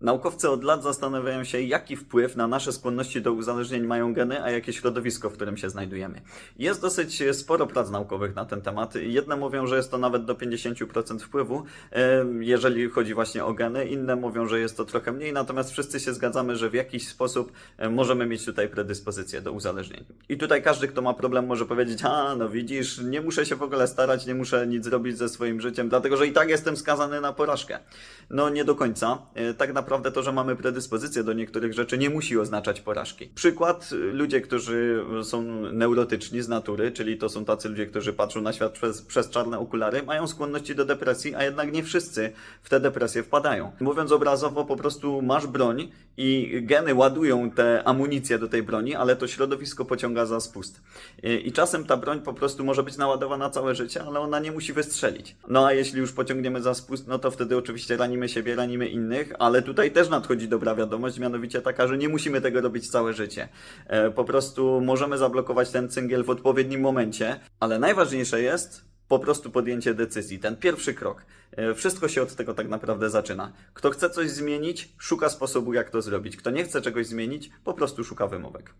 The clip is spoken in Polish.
Naukowcy od lat zastanawiają się, jaki wpływ na nasze skłonności do uzależnień mają geny, a jakie środowisko, w którym się znajdujemy. Jest dosyć sporo prac naukowych na ten temat. Jedne mówią, że jest to nawet do 50% wpływu, e, jeżeli chodzi właśnie o geny, inne mówią, że jest to trochę mniej, natomiast wszyscy się zgadzamy, że w jakiś sposób e, możemy mieć tutaj predyspozycję do uzależnień. I tutaj każdy, kto ma problem, może powiedzieć: A, no widzisz, nie muszę się w ogóle starać, nie muszę nic zrobić ze swoim życiem, dlatego że i tak jestem skazany na porażkę. No nie do końca. E, Tak naprawdę to, że mamy predyspozycję do niektórych rzeczy, nie musi oznaczać porażki. Przykład: y, ludzie, którzy są neurotyczni z natury, czyli to są tacy ludzie, którzy patrzą na świat przez, przez czarne okulary, mają skłonności do depresji, a jednak nie wszyscy w te depresje wpadają. Mówiąc obrazowo, po prostu masz broń i geny ładują tę amunicję do tej broni, ale to środowisko pociąga za spust. I czasem ta broń po prostu może być naładowana całe życie, ale ona nie musi wystrzelić. No a jeśli już pociągniemy za spust, no to wtedy oczywiście ranimy siebie, ranimy innych, ale tutaj też nadchodzi dobra wiadomość, mianowicie taka, że nie musimy tego robić całe życie. E, po prostu możemy zablokować ten cyngiel w odpowiednim momencie, ale najważniejsze jest po prostu podjęcie decyzji, ten pierwszy krok. E, Wszystko się od tego tak naprawdę zaczyna. Kto chce coś zmienić, szuka sposobu, jak to zrobić. Kto nie chce czegoś zmienić, po prostu szuka wymówek.